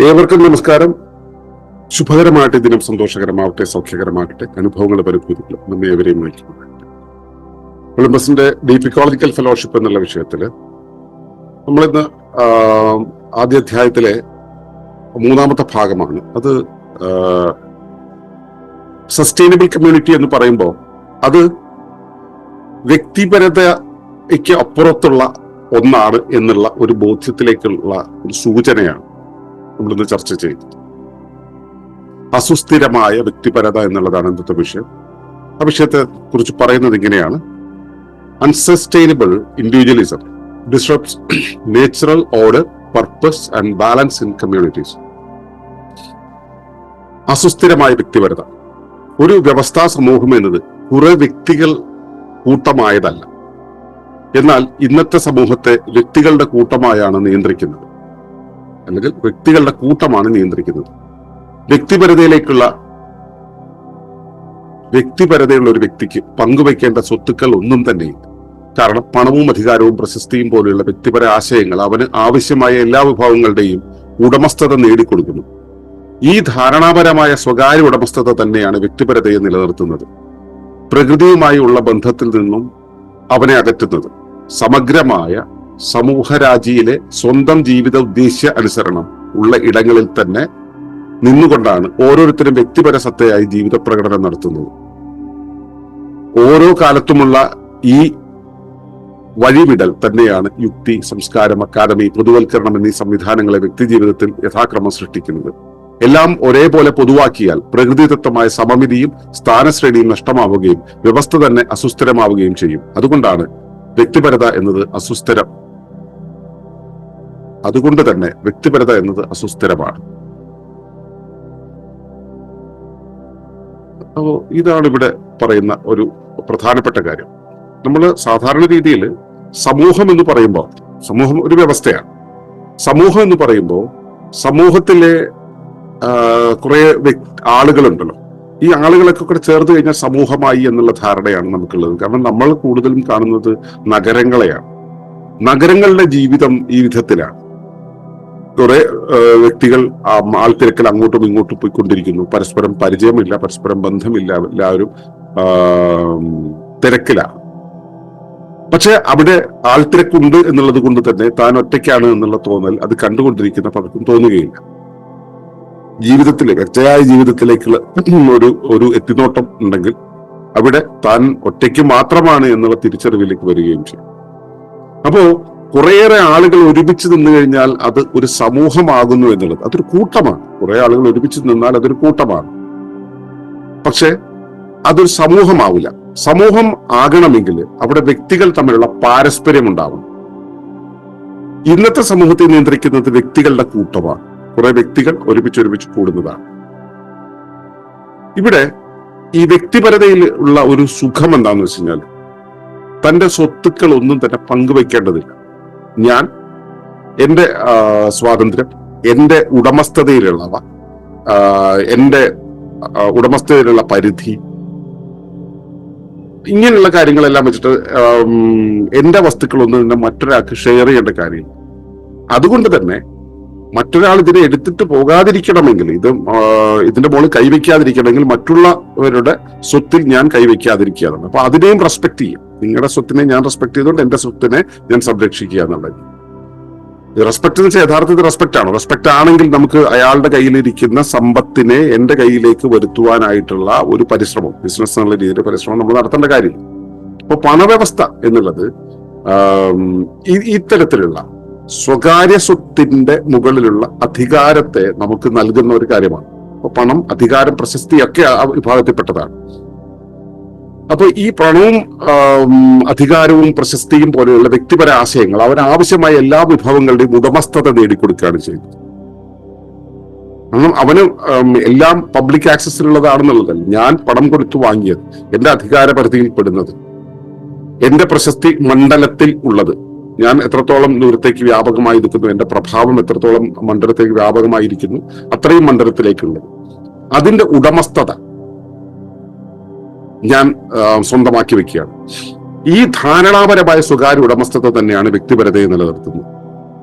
ഏവർക്കും നമസ്കാരം. ശുഭകരമായിട്ട് ദിനം സന്തോഷകരമാവട്ടെ സൗഖ്യകരമാകട്ടെ അനുഭവങ്ങൾ പരിഭൂതികളും നമ്മെ ഏവരെയും നയിക്കുന്നതാകട്ടെ കൊളംബസിന്റെ ഡീപ് ഇക്കോളജിക്കൽ ഫെലോഷിപ്പ് എന്നുള്ള വിഷയത്തിൽ നമ്മളിന്ന് ആദ്യ അധ്യായത്തിലെ മൂന്നാമത്തെ ഭാഗമാണ്. അത് സസ്റ്റൈനബിൾ കമ്മ്യൂണിറ്റി എന്ന് പറയുമ്പോൾ അത് വ്യക്തിപരതയ്ക്ക് അപ്പുറത്തുള്ള ഒന്നാണ് എന്നുള്ള ഒരു ബോധ്യത്തിലേക്കുള്ള ഒരു സൂചനയാണ്. നമ്മളിന്ന് ചർച്ച ചെയ്തു. അസുസ്ഥിരമായ വ്യക്തിപരത എന്നുള്ളതാണ് ഇന്നത്തെ വിഷയം. ആ വിഷയത്തെ കുറിച്ച് പറയുന്നത് ഇങ്ങനെയാണ്. Unsustainable individualism disturbs natural order purpose and balance in communities അസുസ്ഥിരമായ വ്യക്തിപരത. ഒരു വ്യവസ്ഥാ സമൂഹം എന്നത് കുറെ വ്യക്തികൾ കൂട്ടമായതല്ല. എന്നാൽ ഇന്നത്തെ സമൂഹത്തെ വ്യക്തികളുടെ കൂട്ടമായാണ് നിയന്ത്രിക്കുന്നത്. അല്ലെങ്കിൽ വ്യക്തികളുടെ കൂട്ടമാണ് നിയന്ത്രിക്കുന്നത്. വ്യക്തിപരതയിലേക്കുള്ള വ്യക്തിപരതയുള്ള ഒരു വ്യക്തിക്ക് പങ്കുവയ്ക്കേണ്ട സ്വത്തുക്കൾ ഒന്നും തന്നെ കാരണം പണവും അധികാരവും പ്രശസ്തിയും പോലെയുള്ള വ്യക്തിപര ആശയങ്ങൾ അവന് ആവശ്യമായ എല്ലാ വിഭാഗങ്ങളുടെയും ഉടമസ്ഥത നേടിക്കൊടുക്കുന്നു. ഈ ധാരണാപരമായ സ്വകാര്യ ഉടമസ്ഥത തന്നെയാണ് വ്യക്തിപരതയെ നിലനിർത്തുന്നത്. പ്രകൃതിയുമായുള്ള ബന്ധത്തിൽ നിന്നും അവനെ അകറ്റുന്നത്. സമഗ്രമായ സമൂഹരാജിയിലെ സ്വന്തം ജീവിത ഉദ്ദേശ്യ അനുസരണം ഉള്ള ഇടങ്ങളിൽ തന്നെ നിന്നുകൊണ്ടാണ് ഓരോരുത്തരും വ്യക്തിപര സത്തയായി ജീവിത പ്രകടനം നടത്തുന്നത്. ഓരോ കാലത്തുമുള്ള ഈ വഴിവിടൽ തന്നെയാണ് യുക്തി സംസ്കാരം അക്കാദമി പൊതുവൽക്കരണം എന്നീ സംവിധാനങ്ങളെ വ്യക്തി ജീവിതത്തിൽ യഥാക്രമം സൃഷ്ടിക്കുന്നത്. എല്ലാം ഒരേപോലെ പൊതുവാക്കിയാൽ പ്രകൃതിദത്തമായ സമമിതിയും സ്ഥാനശ്രേണിയും നഷ്ടമാവുകയും വ്യവസ്ഥ തന്നെ അസുസ്ഥിരമാവുകയും ചെയ്യും. അതുകൊണ്ടാണ് വ്യക്തിപരത എന്നത് അസുസ്ഥിരം അതുകൊണ്ട് തന്നെ വ്യക്തിപരത എന്നത് അസുസ്ഥിരമാണ് അപ്പോ ഇതാണ് ഇവിടെ പറയുന്ന ഒരു പ്രധാനപ്പെട്ട കാര്യം. നമ്മൾ സാധാരണ രീതിയിൽ സമൂഹം എന്ന് പറയുമ്പോൾ സമൂഹം ഒരു വ്യവസ്ഥയാണ്. സമൂഹം എന്ന് പറയുമ്പോൾ സമൂഹത്തിലെ കുറെ ആളുകളുണ്ടല്ലോ. ഈ ആളുകളൊക്കെ കൂടെ ചേർത്ത് കഴിഞ്ഞാൽ സമൂഹമായി എന്നുള്ള ധാരണയാണ് നമുക്കുള്ളത്. കാരണം നമ്മൾ കൂടുതലും കാണുന്നത് നഗരങ്ങളെയാണ്. നഗരങ്ങളുടെ ജീവിതം ഈ വിധത്തിലാണ്. കുറെ വ്യക്തികൾ ആൾത്തിരക്കൽ അങ്ങോട്ടും ഇങ്ങോട്ടും പോയിക്കൊണ്ടിരിക്കുന്നു. പരസ്പരം പരിചയമില്ല പരസ്പരം ബന്ധമില്ല എല്ലാവരും തിരക്കിലാണ് പക്ഷെ അവിടെ ആൾത്തിരക്കുണ്ട് എന്നുള്ളത് കൊണ്ട് തന്നെ താൻ ഒറ്റയ്ക്കാണ് എന്നുള്ള തോന്നൽ അത് കണ്ടുകൊണ്ടിരിക്കുന്ന പലർക്കും തോന്നുകയില്ല. ജീവിതത്തിലെ വ്യക്തയായ ജീവിതത്തിലേക്കുള്ള ഒരു ഒരു എത്തിനോട്ടം ഉണ്ടെങ്കിൽ അവിടെ താൻ ഒറ്റയ്ക്ക് മാത്രമാണ് എന്നുള്ള തിരിച്ചറിവിലേക്ക് വരികയും ചെയ്യും. അപ്പോ കുറേയേറെ ആളുകൾ ഒരുമിച്ച് നിന്നു കഴിഞ്ഞാൽ അത് ഒരു സമൂഹമാകുന്നു എന്നുള്ളത്. അതൊരു കൂട്ടമാണ്. കുറെ ആളുകൾ ഒരുമിച്ച് നിന്നാൽ അതൊരു കൂട്ടമാണ്. പക്ഷെ അതൊരു സമൂഹമാവില്ല. സമൂഹം ആകണമെങ്കിൽ അവിടെ വ്യക്തികൾ തമ്മിലുള്ള പാരസ്പര്യം ഉണ്ടാവണം. ഇന്നത്തെ സമൂഹത്തെ നിയന്ത്രിക്കുന്നത് വ്യക്തികളുടെ കൂട്ടമാണ്. കുറെ വ്യക്തികൾ ഒരുമിച്ച് ഒരുമിച്ച് കൂടുന്നതാണ്. ഇവിടെ ഈ വ്യക്തിപരതയിൽ ഉള്ള ഒരു സുഖം എന്താണെന്ന് വെച്ച് കഴിഞ്ഞാൽ തന്റെ സ്വത്തുക്കൾ ഒന്നും തന്നെ പങ്കുവെക്കേണ്ടതില്ല. ഞാൻ എന്റെ സ്വാതന്ത്ര്യം എന്റെ ഉടമസ്ഥതയിലുള്ളവ എന്റെ ഉടമസ്ഥതയിലുള്ള പരിധി ഇങ്ങനെയുള്ള കാര്യങ്ങളെല്ലാം വെച്ചിട്ട് എന്റെ വസ്തുക്കളൊന്നും തന്നെ മറ്റൊരാൾക്ക് ഷെയർ ചെയ്യേണ്ട കാര്യമില്ല. അതുകൊണ്ട് തന്നെ മറ്റൊരാൾ ഇതിനെ എടുത്തിട്ട് പോകാതിരിക്കണമെങ്കിൽ ഇത് ഇതിന്റെ മുകളിൽ കൈവയ്ക്കാതിരിക്കണമെങ്കിൽ മറ്റുള്ളവരുടെ സ്വത്തിൽ ഞാൻ കൈവയ്ക്കാതിരിക്കുകയാണ്. അപ്പൊ അതിനെയും റെസ്പെക്ട് ചെയ്യും. നിങ്ങളുടെ സ്വത്തിനെ ഞാൻ റെസ്പെക്ട് ചെയ്തുകൊണ്ട് എന്റെ സ്വത്തിനെ ഞാൻ സംരക്ഷിക്കുക എന്നുള്ളത്. റെസ്പെക്ട് എന്ന് വെച്ചാൽ യഥാർത്ഥത്തിൽ റെസ്പെക്ട് ആണ്? റെസ്പെക്ട് ആണെങ്കിൽ നമുക്ക് അയാളുടെ കയ്യിലിരിക്കുന്ന സമ്പത്തിനെ എന്റെ കയ്യിലേക്ക് വരുത്തുവാനായിട്ടുള്ള ഒരു പരിശ്രമം ബിസിനസ് എന്നുള്ള രീതിയിൽ പരിശ്രമം നമ്മൾ നടത്തേണ്ട കാര്യം. അപ്പൊ പണവ്യവസ്ഥ എന്നുള്ളത് ഇത്തരത്തിലുള്ള സ്വകാര്യ സ്വത്തിന്റെ മുകളിലുള്ള അധികാരത്തെ നമുക്ക് നൽകുന്ന ഒരു കാര്യമാണ്. പണം അധികാരം പ്രശസ്തി ഒക്കെ ആ വിഭാഗത്തിൽപ്പെട്ടതാണ്. അപ്പൊ ഈ പണവും അധികാരവും പ്രശസ്തിയും പോലെയുള്ള വ്യക്തിപര ആശയങ്ങൾ അവനാവശ്യമായ എല്ലാ വിഭവങ്ങളുടെയും ഉടമസ്ഥത നേടിക്കൊടുക്കുകയാണ് ചെയ്യുന്നത് കാരണം അവന് എല്ലാം പബ്ലിക് ആക്സസിലുള്ളതാണെന്നുള്ളതല്ല ഞാൻ പണം കൊടുത്തു വാങ്ങിയത് എന്റെ അധികാര പരിധിയിൽ പെടുന്നത് എന്റെ പ്രശസ്തി മണ്ഡലത്തിൽ ഉള്ളത്. ഞാൻ എത്രത്തോളം ദൂരത്തേക്ക് വ്യാപകമായി നിൽക്കുന്നു എന്റെ പ്രഭാവം എത്രത്തോളം മണ്ഡലത്തേക്ക് വ്യാപകമായിരിക്കുന്നു അത്രയും മണ്ഡലത്തിലേക്കുള്ളത്. അതിന്റെ ഉടമസ്ഥത ഞാൻ സ്വന്തമാക്കി വെക്കുകയാണ്. ഈ ധാരണാപരമായ സ്വകാര്യ ഉടമസ്ഥത തന്നെയാണ് വ്യക്തിപരതയെ നിലനിർത്തുന്നത്.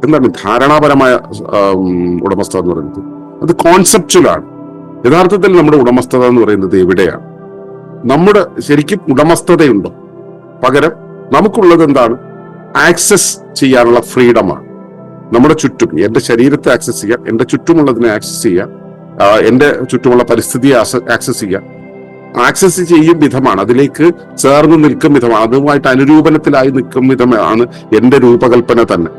എന്താണ് ധാരണാപരമായ ഉടമസ്ഥ ഉടമസ്ഥത എന്ന് പറയുന്നത്? അത് കോൺസെപ്റ്റുവലാണ് യഥാർത്ഥത്തിൽ നമ്മുടെ ഉടമസ്ഥത എന്ന് പറയുന്നത് എവിടെയാണ്? നമ്മുടെ ശരിക്കും ഉടമസ്ഥതയുണ്ടോ? പകരം നമുക്കുള്ളത് എന്താണ്? ആക്സസ് ചെയ്യാനുള്ള ഫ്രീഡമാണ് നമ്മുടെ ചുറ്റും എന്റെ ശരീരത്തെ ആക്സസ് ചെയ്യാം എന്റെ ചുറ്റുമുള്ളതിനെ ആക്സസ് ചെയ്യാം എന്റെ ചുറ്റുമുള്ള പരിസ്ഥിതിയെ ആക്സസ് ചെയ്യാം ആക്സസ് ചെയ്യും വിധമാണ്. അതിലേക്ക് ചേർന്ന് നിൽക്കും വിധമാണ്. അതുമായിട്ട് അനുരൂപനത്തിലായി നിൽക്കും വിധമാണ് എന്റെ രൂപകൽപ്പന തന്നെ.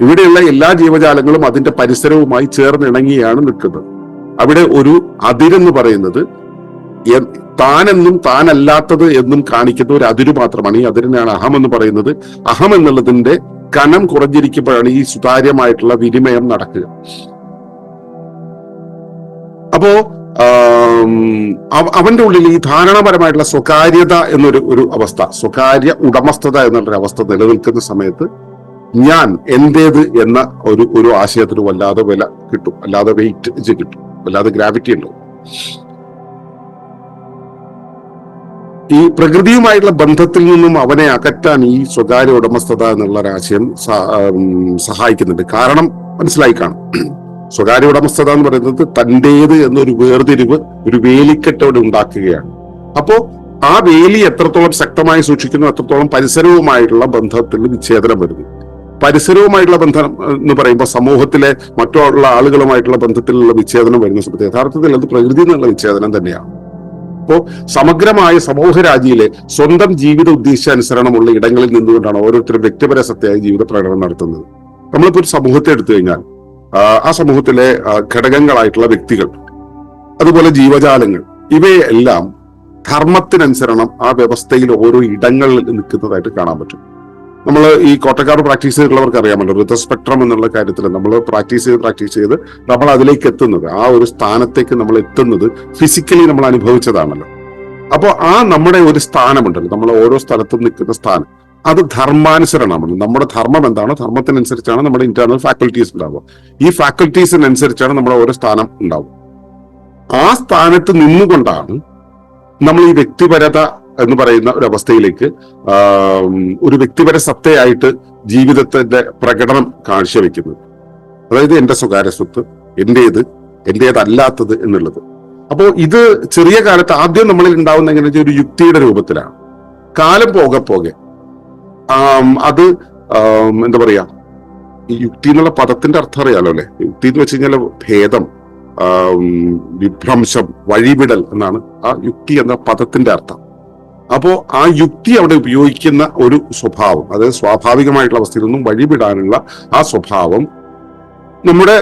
ഇവിടെയുള്ള എല്ലാ ജീവജാലങ്ങളും അതിന്റെ പരിസരവുമായി ചേർന്നിണങ്ങിയാണ് നിൽക്കുന്നത്. അവിടെ ഒരു അതിരെന്ന് പറയുന്നത് താനെന്നും താനല്ലാത്തത് എന്നും കാണിക്കുന്ന ഒരു അതിരു മാത്രമാണ്. ഈ അതിരിനാണ് അഹം എന്ന് പറയുന്നത്. അഹം എന്നുള്ളതിന്റെ കനം കുറഞ്ഞിരിക്കുമ്പോഴാണ് ഈ സുതാര്യമായിട്ടുള്ള വിനിമയം നടക്കുക. അപ്പോ അവന്റെ ഉള്ളിൽ ഈ ധാരണപരമായിട്ടുള്ള സ്വകാര്യത എന്നൊരു ഒരു അവസ്ഥ സ്വകാര്യ ഉടമസ്ഥത എന്നുള്ളൊരു അവസ്ഥ നിലനിൽക്കുന്ന സമയത്ത് ഞാൻ എന്റേത് എന്ന ഒരു ഒരു ആശയത്തിന് വല്ലാതെ വില കിട്ടും അല്ലാതെ വെയിറ്റ് കിട്ടും വല്ലാതെ ഗ്രാവിറ്റി ഉണ്ടാവും ഈ പ്രകൃതിയുമായിട്ടുള്ള ബന്ധത്തിൽ നിന്നും അവനെ അകറ്റാൻ ഈ സ്വകാര്യ ഉടമസ്ഥത എന്നുള്ള ആശയം സഹായിക്കുന്നുണ്ട്. കാരണം മനസ്സിലായി കാണും. സ്വകാര്യ ഉടമസ്ഥത എന്ന് പറയുന്നത് തന്റേത് എന്നൊരു വേർതിരിവ് ഒരു വേലിക്കെട്ട് അവിടെ ഉണ്ടാക്കുകയാണ്. അപ്പോ ആ വേലി എത്രത്തോളം ശക്തമായി സൂക്ഷിക്കുന്നു അത്രത്തോളം പരിസരവുമായിട്ടുള്ള ബന്ധത്തിൽ വിച്ഛേദനം വരുന്നു. പരിസരവുമായിട്ടുള്ള ബന്ധം എന്ന് പറയുമ്പോൾ സമൂഹത്തിലെ മറ്റുള്ള ആളുകളുമായിട്ടുള്ള ബന്ധത്തിലുള്ള വിച്ഛേദനം വരുന്ന സമയത്ത് യഥാർത്ഥത്തിൽ അത് പ്രകൃതി എന്നുള്ള വിച്ഛേദനം തന്നെയാണ്. അപ്പോൾ സമഗ്രമായ സമൂഹരാജിയിലെ സ്വന്തം ജീവിത ഉദ്ദേശാനുസരണമുള്ള ഇടങ്ങളിൽ നിന്നുകൊണ്ടാണ് ഓരോരുത്തരും വ്യക്തിപര സത്യമായ ജീവിത പ്രകടനം നടത്തുന്നത്. നമ്മളിപ്പോ ഒരു സമൂഹത്തെ എടുത്തു കഴിഞ്ഞാൽ ആ, സമൂഹത്തിലെ ഘടകങ്ങളായിട്ടുള്ള വ്യക്തികൾ അതുപോലെ ജീവജാലങ്ങൾ ഇവയെല്ലാം ധർമ്മത്തിനനുസരണം ആ വ്യവസ്ഥയിൽ ഓരോ ഇടങ്ങളിൽ നിൽക്കുന്നതായിട്ട് കാണാൻ പറ്റും. നമ്മൾ ഈ കോട്ടക്കാട് പ്രാക്ടീസ് ചെയ്തിട്ടുള്ളവർക്ക് അറിയാമല്ലോ ഋത സ്പെക്ട്രം എന്നുള്ള കാര്യത്തിൽ നമ്മൾ പ്രാക്ടീസ് ചെയ്ത് പ്രാക്ടീസ് ചെയ്ത് നമ്മൾ അതിലേക്ക് എത്തുന്നത് ആ ഒരു സ്ഥാനത്തേക്ക് നമ്മൾ എത്തുന്നത് ഫിസിക്കലി നമ്മൾ അനുഭവിച്ചതാണല്ലോ. അപ്പോൾ ആ നമ്മുടെ ഒരു സ്ഥാനമുണ്ടല്ലോ നമ്മൾ ഓരോ സ്ഥലത്തും നിൽക്കുന്ന സ്ഥാനം. അത് ധർമാനുസരണമാണ്. നമ്മുടെ ധർമ്മം എന്താണ്? ധർമ്മത്തിനനുസരിച്ചാണ് നമ്മുടെ ഇന്റേണൽ ഫാക്കൽറ്റീസ് ഉണ്ടാവുക. ഈ ഫാക്കൽറ്റീസിനനുസരിച്ചാണ് നമ്മുടെ ഓരോ സ്ഥാനം ഉണ്ടാവുക. ആ സ്ഥാനത്ത് നിന്നുകൊണ്ടാണ് നമ്മൾ ഈ വ്യക്തിപരത എന്ന് പറയുന്ന ഒരു അവസ്ഥയിലേക്ക് ഒരു വ്യക്തിപര സത്തയായിട്ട് ജീവിതത്തിന്റെ പ്രകടനം കാഴ്ചവെക്കുന്നത്. അതായത് എന്റെ സ്വകാര്യ സ്വത്ത് എന്റേത് എന്റേതല്ലാത്തത് എന്നുള്ളത്. അപ്പോ ഇത് ചെറിയ കാലത്ത് ആദ്യം നമ്മളിൽ ഉണ്ടാവുന്ന എങ്ങനെ ഒരു യുക്തിയുടെ രൂപത്തിലാണ്. കാലം പോകെ പോകെ അത് എന്താ പറയാ യുക്തി എന്നുള്ള പദത്തിന്റെ അർത്ഥം അറിയാലോ അല്ലെ? യുക്തി എന്ന് വെച്ച് കഴിഞ്ഞാൽ ഭേദം വിഭ്രംശം വഴിവിടൽ എന്നാണ് ആ യുക്തി എന്ന പദത്തിന്റെ അർത്ഥം. അപ്പോ ആ യുക്തി അവിടെ ഉപയോഗിക്കുന്ന ഒരു സ്വഭാവം അതായത് സ്വാഭാവികമായിട്ടുള്ള അവസ്ഥയിൽ നിന്നും വഴിവിടാനുള്ള ആ സ്വഭാവം നമ്മുടെ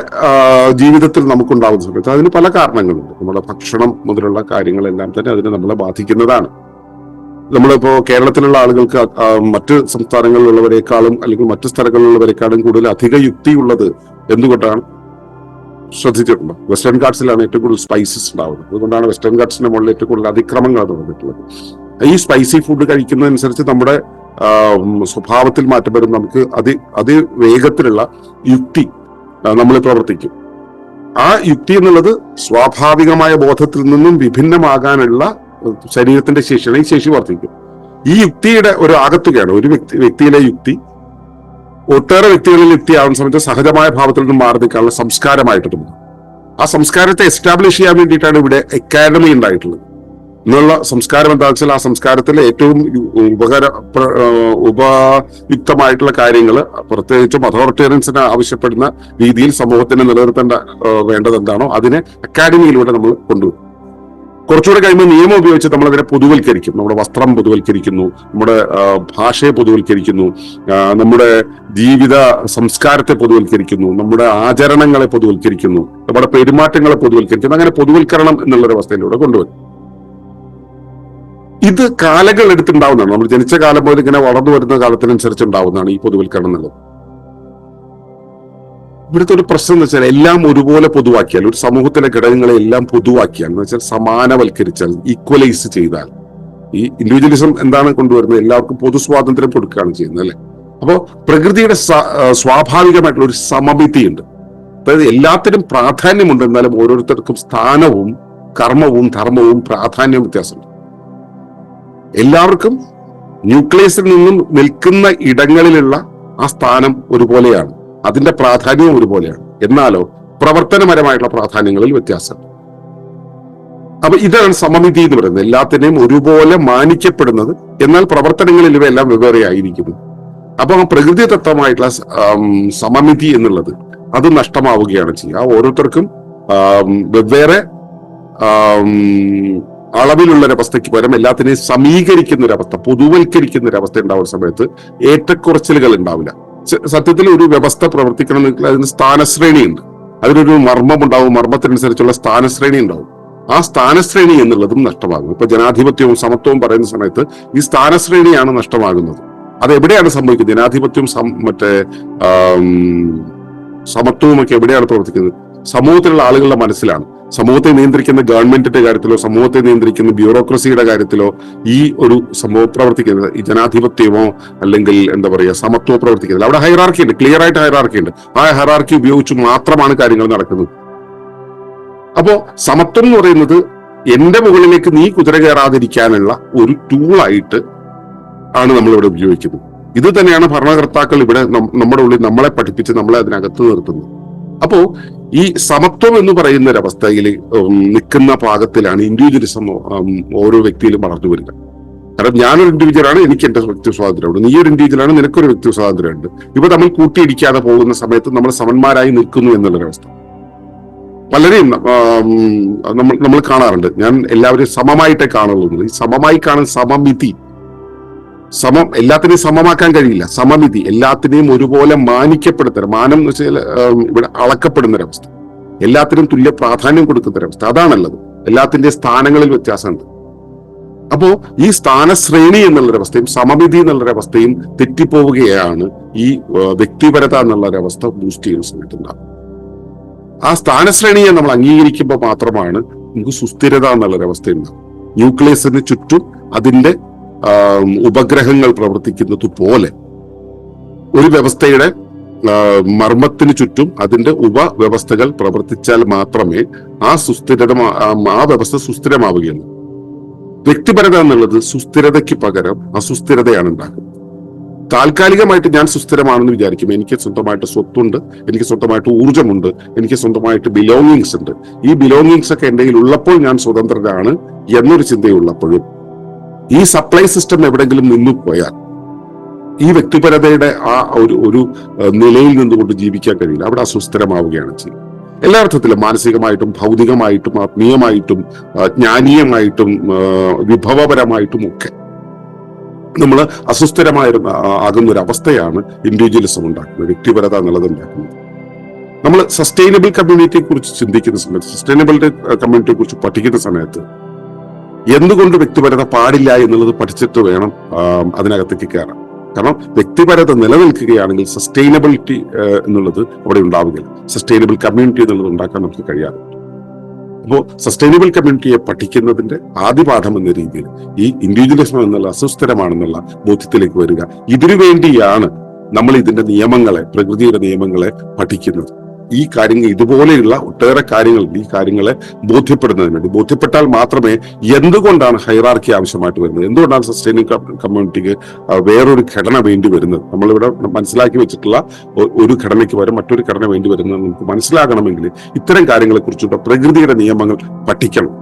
ജീവിതത്തിൽ നമുക്കുണ്ടാകുന്ന സമയത്ത് അതിന് പല കാരണങ്ങളുണ്ട്. നമ്മുടെ ഭക്ഷണം മുതലുള്ള കാര്യങ്ങളെല്ലാം തന്നെ അതിനെ നമ്മളെ ബാധിക്കുന്നതാണ്. നമ്മളിപ്പോ കേരളത്തിലുള്ള ആളുകൾക്ക് മറ്റു സംസ്ഥാനങ്ങളിലുള്ളവരെക്കാളും അല്ലെങ്കിൽ മറ്റു സ്ഥലങ്ങളിലുള്ളവരെക്കാളും കൂടുതൽ അധിക യുക്തിയുള്ളത് എന്തുകൊണ്ടാണ്? ശ്രദ്ധിച്ചിട്ടുണ്ടോ? വെസ്റ്റേൺ ഗാർഡ്സിലാണ് ഏറ്റവും കൂടുതൽ സ്പൈസസ് ഉണ്ടാവുന്നത്. അതുകൊണ്ടാണ് വെസ്റ്റേൺ ഗാർഡ്സിന്റെ മുകളിൽ ഏറ്റവും കൂടുതൽ അതിക്രമങ്ങൾ നടന്നിട്ടുള്ളത്. ഈ സ്പൈസി ഫുഡ് കഴിക്കുന്നതനുസരിച്ച് നമ്മുടെ സ്വഭാവത്തിൽ മാറ്റം വരും. നമുക്ക് അതി അതി വേഗത്തിലുള്ള യുക്തി നമ്മൾ പ്രവർത്തിക്കും. ആ യുക്തി എന്നുള്ളത് സ്വാഭാവികമായ ബോധത്തിൽ നിന്നും വിഭിന്നമാകാനുള്ള ശരീരത്തിന്റെ ശേഷിയാണ് ഈ ശേഷി വർദ്ധിക്കും. ഈ യുക്തിയുടെ ഒരു ആകത്തുകയാണ് ഒരു വ്യക്തി വ്യക്തിയിലെ യുക്തി. ഒട്ടേറെ വ്യക്തികളിൽ യുക്തിയാവുന്ന സമയത്ത് സഹജമായ ഭാവത്തിൽ നിന്നും മാറി നിൽക്കാനുള്ള സംസ്കാരമായിട്ട് തോന്നുന്നു ആ സംസ്കാരത്തെ എസ്റ്റാബ്ലിഷ് ചെയ്യാൻ വേണ്ടിയിട്ടാണ് ഇവിടെ അക്കാഡമി ഉണ്ടായിട്ടുള്ളത്. ഇന്നുള്ള സംസ്കാരം എന്താ വെച്ചാൽ ആ സംസ്കാരത്തിലെ ഏറ്റവും ഉപകര ഉപയുക്തമായിട്ടുള്ള കാര്യങ്ങൾ പ്രത്യേകിച്ചും അതോറിറ്റേറിയൻസിന് ആവശ്യപ്പെടുന്ന രീതിയിൽ സമൂഹത്തിന് നിലനിർത്തേണ്ട വേണ്ടത് എന്താണോ അതിനെ അക്കാഡമിയിലൂടെ നമ്മൾ കൊണ്ടുവരും. കുറച്ചുകൂടെ കഴിയുമ്പോൾ നിയമം ഉപയോഗിച്ച് നമ്മൾ അതിനെ പൊതുവൽക്കരിക്കും. നമ്മുടെ വസ്ത്രം പൊതുവൽക്കരിക്കുന്നു നമ്മുടെ ഭാഷയെ പൊതുവൽക്കരിക്കുന്നു നമ്മുടെ ജീവിത സംസ്കാരത്തെ പൊതുവൽക്കരിക്കുന്നു നമ്മുടെ ആചരണങ്ങളെ പൊതുവൽക്കരിക്കുന്നു നമ്മുടെ പെരുമാറ്റങ്ങളെ പൊതുവൽക്കരിക്കുന്നു അങ്ങനെ പൊതുവൽക്കരണം എന്നുള്ളൊരു അവസ്ഥയിലൂടെ കൊണ്ടുവരും. ഇത് കാലങ്ങൾ എടുത്തുണ്ടാവുന്നതാണ് നമ്മൾ ജനിച്ച കാലം പോലെ ഇങ്ങനെ വളർന്നു വരുന്ന കാലത്തിനനുസരിച്ച് ഉണ്ടാവുന്നതാണ് ഈ പൊതുവൽക്കരണം എന്നുള്ളത്. ഇവിടുത്തെ ഒരു പ്രശ്നം എന്ന് വെച്ചാൽ എല്ലാം ഒരുപോലെ പൊതുവാക്കിയാൽ ഒരു സമൂഹത്തിലെ ഘടകങ്ങളെ എല്ലാം പൊതുവാക്കിയാൽ എന്ന് വെച്ചാൽ സമാനവൽക്കരിച്ചാൽ ഈക്വലൈസ് ചെയ്താൽ ഈ ഇൻഡിവിജ്വലിസം എന്താണ് കൊണ്ടുവരുന്നത്? എല്ലാവർക്കും പൊതു സ്വാതന്ത്ര്യം കൊടുക്കുകയാണ് ചെയ്യുന്നത് അല്ലെ? അപ്പോ പ്രകൃതിയുടെ സ്വാഭാവികമായിട്ടുള്ള ഒരു സമമിതിയുണ്ട് അതായത് എല്ലാത്തിനും പ്രാധാന്യമുണ്ട് എന്നാലും ഓരോരുത്തർക്കും സ്ഥാനവും കർമ്മവും ധർമ്മവും പ്രാധാന്യവും വ്യത്യാസമുണ്ട്. എല്ലാവർക്കും ന്യൂക്ലിയസിൽ നിന്നും നിൽക്കുന്ന ഇടങ്ങളിലുള്ള ആ സ്ഥാനം ഒരുപോലെയാണ്. അതിന്റെ പ്രാധാന്യവും ഒരുപോലെയാണ്. എന്നാലോ പ്രവർത്തനപരമായിട്ടുള്ള പ്രാധാന്യങ്ങളിൽ വ്യത്യാസം. അപ്പൊ ഇതാണ് സമമിതി എന്ന് പറയുന്നത്. എല്ലാത്തിനെയും ഒരുപോലെ മാനിക്കപ്പെടുന്നത്. എന്നാൽ പ്രവർത്തനങ്ങളിൽ ഇവയെല്ലാം വെവ്വേറെ ആയിരിക്കുന്നു അപ്പൊ ആ പ്രകൃതി തത്വമായിട്ടുള്ള സമമിതി എന്നുള്ളത് അത് നഷ്ടമാവുകയാണ് ചെയ്യുക. ഓരോരുത്തർക്കും വെവ്വേറെ അളവിലുള്ള ഒരവസ്ഥയ്ക്ക് പകരം എല്ലാത്തിനെയും സമീകരിക്കുന്ന ഒരവസ്ഥ പൊതുവൽക്കരിക്കുന്ന ഒരവസ്ഥ ഉണ്ടാവുന്ന സമയത്ത് ഏറ്റക്കുറച്ചിലുകൾ ഉണ്ടാവില്ല. സത്യത്തിൽ ഒരു വ്യവസ്ഥ പ്രവർത്തിക്കണമെങ്കിൽ അതിന് സ്ഥാനശ്രേണി ഉണ്ട് അതിനൊരു മർമ്മം ഉണ്ടാവും മർമ്മത്തിനനുസരിച്ചുള്ള സ്ഥാനശ്രേണി ഉണ്ടാവും ആ സ്ഥാനശ്രേണി എന്നുള്ളതും നഷ്ടമാകും. ഇപ്പൊ ജനാധിപത്യവും സമത്വവും പറയുന്ന സമയത്ത് ഈ സ്ഥാനശ്രേണിയാണ് നഷ്ടമാകുന്നത്. അത് എവിടെയാണ് സംഭവിക്കുന്നത് ജനാധിപത്യവും മറ്റേ സമത്വവും ഒക്കെ എവിടെയാണ് പ്രവർത്തിക്കുന്നത്? സമൂഹത്തിലുള്ള ആളുകളുടെ മനസ്സിലാണ്. സമൂഹത്തെ നിയന്ത്രിക്കുന്ന ഗവൺമെന്റിന്റെ കാര്യത്തിലോ സമൂഹത്തെ നിയന്ത്രിക്കുന്ന ബ്യൂറോക്രസിയുടെ കാര്യത്തിലോ ഈ ഒരു സംഭവം പ്രവർത്തിക്കുന്നത് ഈ ജനാധിപത്യമോ അല്ലെങ്കിൽ എന്താ പറയുക സമത്വമോ പ്രവർത്തിക്കുന്നത് അവിടെ ഹൈറാർക്കി ഉണ്ട്. ക്ലിയർ ആയിട്ട് ഹൈറാർക്കി ഉണ്ട്. ആ ഹൈറാർക്കി ഉപയോഗിച്ച് മാത്രമാണ് കാര്യങ്ങൾ നടക്കുന്നത്. അപ്പോ സമത്വം എന്ന് പറയുന്നത് എന്റെ മുകളിലേക്ക് നീ കുതിര കയറാതിരിക്കാനുള്ള ഒരു ടൂളായിട്ട് ആണ് നമ്മൾ ഇവിടെ ഉപയോഗിക്കുന്നത്. ഇത് തന്നെയാണ് ഭരണകർത്താക്കൾ ഇവിടെ നമ്മുടെ ഉള്ളിൽ നമ്മളെ പഠിപ്പിച്ച് നമ്മളെ അതിനകത്ത് നിർത്തുന്നത്. അപ്പോ ഈ സമത്വം എന്ന് പറയുന്ന ഒരവസ്ഥയിൽ നിൽക്കുന്ന പാകത്തിലാണ് ഇൻഡിവിജ്വലിസം ഓരോ വ്യക്തിയിലും വളർന്നു വരിക കാരണം ഞാനൊരു ഇൻഡിവിജ്വലാണ് എനിക്ക് എന്റെ വ്യക്തി സ്വാതന്ത്ര്യമുണ്ട്. നീ ഒരു ഇൻഡിവിജ്വലാണ് നിനക്കൊരു വ്യക്തി സ്വാതന്ത്ര്യമുണ്ട്. ഇവ തമ്മിൽ കൂട്ടിയിടിക്കാതെ പോകുന്ന സമയത്ത് നമ്മൾ സമന്മാരായി നിൽക്കുന്നു എന്നുള്ളൊരവസ്ഥ പലരെയും നമ്മൾ നമ്മൾ കാണാറുണ്ട്. ഞാൻ എല്ലാവരും സമമായിട്ടേ കാണുള്ളൂ. ഈ സമമായി കാണുന്ന സമമിതി സമം എല്ലാത്തിനെയും സമമാക്കാൻ കഴിയില്ല. സമമിതി എല്ലാത്തിനെയും ഒരുപോലെ മാനിക്കപ്പെടുന്ന മാനം എന്ന് വെച്ചാൽ ഇവിടെ അളക്കപ്പെടുന്ന ഒരവസ്ഥ എല്ലാത്തിനും തുല്യ പ്രാധാന്യം കൊടുക്കുന്ന ഒരവസ്ഥ അതാണല്ലത് എല്ലാത്തിന്റെ സ്ഥാനങ്ങളിൽ വ്യത്യാസമുണ്ട്. അപ്പോ ഈ സ്ഥാനശ്രേണി എന്നുള്ളൊരവസ്ഥയും സമമിതി എന്നുള്ളൊരവസ്ഥയും തെറ്റിപ്പോവുകയാണ് ഈ വ്യക്തിപരത എന്നുള്ളൊരവസ്ഥ ബൂസ്റ്റ് ചെയ്യുന്ന സമയത്ത് ഉണ്ടാകും ആ സ്ഥാനശ്രേണിയെ നമ്മൾ അംഗീകരിക്കുമ്പോൾ മാത്രമാണ് നമുക്ക് സുസ്ഥിരത എന്നുള്ളൊരവസ്ഥ ഉണ്ടാകും ന്യൂക്ലിയസിന് ചുറ്റും അതിന്റെ ഉപഗ്രഹങ്ങൾ പ്രവർത്തിക്കുന്നത് പോലെ. ഒരു വ്യവസ്ഥയുടെ മർമ്മത്തിന് ചുറ്റും അതിന്റെ ഉപവ്യവസ്ഥകൾ പ്രവർത്തിച്ചാൽ മാത്രമേ ആ സുസ്ഥിരത ആ വ്യവസ്ഥ സുസ്ഥിരമാവുകയുള്ളൂ. വ്യക്തിപരത എന്നുള്ളത് സുസ്ഥിരതയ്ക്ക് പകരം അസുസ്ഥിരതയാണ് ഉണ്ടാക്കുന്നത് താൽക്കാലികമായിട്ട് ഞാൻ സുസ്ഥിരമാണെന്ന് വിചാരിക്കും. എനിക്ക് സ്വന്തമായിട്ട് സ്വത്തുണ്ട് എനിക്ക് സ്വന്തമായിട്ട് ഊർജമുണ്ട് എനിക്ക് സ്വന്തമായിട്ട് ബിലോങ്ങിങ്സ് ഉണ്ട്. ഈ ബിലോങ്ങിങ്സ് ഒക്കെ എന്റെ ഉള്ളപ്പോൾ ഞാൻ സ്വതന്ത്രനാണ് എന്നൊരു ചിന്തയുള്ളപ്പോഴും ഈ സപ്ലൈ സിസ്റ്റം എവിടെങ്കിലും നിന്നു പോയാൽ ഈ വ്യക്തിപരതയുടെ ആ ഒരു ഒരു നിലയിൽ നിന്നുകൊണ്ട് ജീവിക്കാൻ കഴിയില്ല. അവിടെ അസുസ്ഥിരമാവുകയാണ് ചെയ്യുന്നത്. എല്ലാ അർത്ഥത്തിലും മാനസികമായിട്ടും ഭൗതികമായിട്ടും ആത്മീയമായിട്ടും ജ്ഞാനീയമായിട്ടും വിഭവപരമായിട്ടും ഒക്കെ നമ്മൾ അസ്വസ്ഥരമായ ആകുന്ന ഒരു അവസ്ഥയാണ് ഇൻഡിവിജ്വലിസം ഉണ്ടാക്കുന്നത് വ്യക്തിപരത എന്നുള്ളത് ഉണ്ടാക്കുന്നത്. നമ്മൾ സസ്റ്റൈനബിൾ കമ്മ്യൂണിറ്റിയെ കുറിച്ച് ചിന്തിക്കുന്ന സമയത്ത് സസ്റ്റൈനബിൾ കമ്മ്യൂണിറ്റിയെ കുറിച്ച് പഠിക്കുന്ന സമയത്ത് എന്തുകൊണ്ട് വ്യക്തിപരത പാടില്ല എന്നുള്ളത് പഠിച്ചിട്ട് വേണം അതിനകത്തേക്ക് കയറാൻ. കാരണം വ്യക്തിപരത നിലനിൽക്കുകയാണെങ്കിൽ സസ്റ്റൈനബിലിറ്റി എന്നുള്ളത് അവിടെ ഉണ്ടാവുകയില്ല. സസ്റ്റൈനബിൾ കമ്മ്യൂണിറ്റി എന്നുള്ളത് ഉണ്ടാക്കാൻ നമുക്ക് കഴിയാതെ അപ്പോൾ സസ്റ്റൈനബിൾ കമ്മ്യൂണിറ്റിയെ പഠിക്കുന്നതിന്റെ ആദ്യ പാഠം എന്ന രീതിയിൽ ഈ ഇൻഡിവിജ്വലിസം എന്നുള്ള അസുസ്ഥിരമാണെന്നുള്ള ബോധ്യത്തിലേക്ക് വരിക. ഇതിനു വേണ്ടിയാണ് നമ്മൾ ഇതിന്റെ നിയമങ്ങളെ പ്രകൃതിയുടെ നിയമങ്ങളെ പഠിക്കുന്നത്. ഈ കാര്യങ്ങൾ ഇതുപോലെയുള്ള ഒട്ടേറെ കാര്യങ്ങൾ ഈ കാര്യങ്ങളെ ബോധ്യപ്പെടുന്നതിന് വേണ്ടി. ബോധ്യപ്പെട്ടാൽ മാത്രമേ എന്തുകൊണ്ടാണ് ഹൈറാർക്കി ആവശ്യമായിട്ട് വരുന്നത്? എന്തുകൊണ്ടാണ് സസ്റ്റൈനിങ് കമ്മ്യൂണിറ്റിക്ക് വേറൊരു ഘടന വേണ്ടി വരുന്നത്? നമ്മളിവിടെ മനസ്സിലാക്കി വെച്ചിട്ടുള്ള ഒരു ഘടനയ്ക്ക് പകരം മറ്റൊരു ഘടന വേണ്ടി വരുന്നത് നമുക്ക് മനസ്സിലാകണമെങ്കിൽ ഇത്തരം കാര്യങ്ങളെ കുറിച്ചുള്ള പ്രകൃതിയുടെ നിയമങ്ങൾ പഠിക്കണം.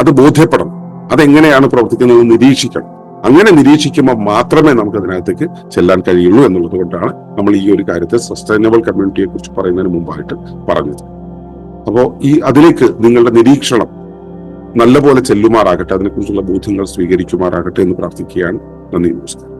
അത് ബോധ്യപ്പെടണം. അതെങ്ങനെയാണ് പ്രവർത്തിക്കുന്നത് നിരീക്ഷിക്കണം. അങ്ങനെ നിരീക്ഷിക്കുമ്പോൾ മാത്രമേ നമുക്ക് അതിനകത്തേക്ക് ചെല്ലാൻ കഴിയുള്ളൂ എന്നുള്ളത് കൊണ്ടാണ് നമ്മൾ ഈ ഒരു കാര്യത്തെ സസ്റ്റൈനബിൾ കമ്മ്യൂണിറ്റിയെ കുറിച്ച് പറയുന്നതിന് മുമ്പായിട്ട് പറഞ്ഞത്. അപ്പോൾ ഈ അതിലേക്ക് നിങ്ങളുടെ നിരീക്ഷണം നല്ലപോലെ ചെല്ലുമാറാകട്ടെ അതിനെക്കുറിച്ചുള്ള ബോധ്യങ്ങൾ സ്വീകരിക്കുമാറാകട്ടെ എന്ന് പ്രാർത്ഥിക്കുകയാണ്. നന്ദി നമസ്കാരം.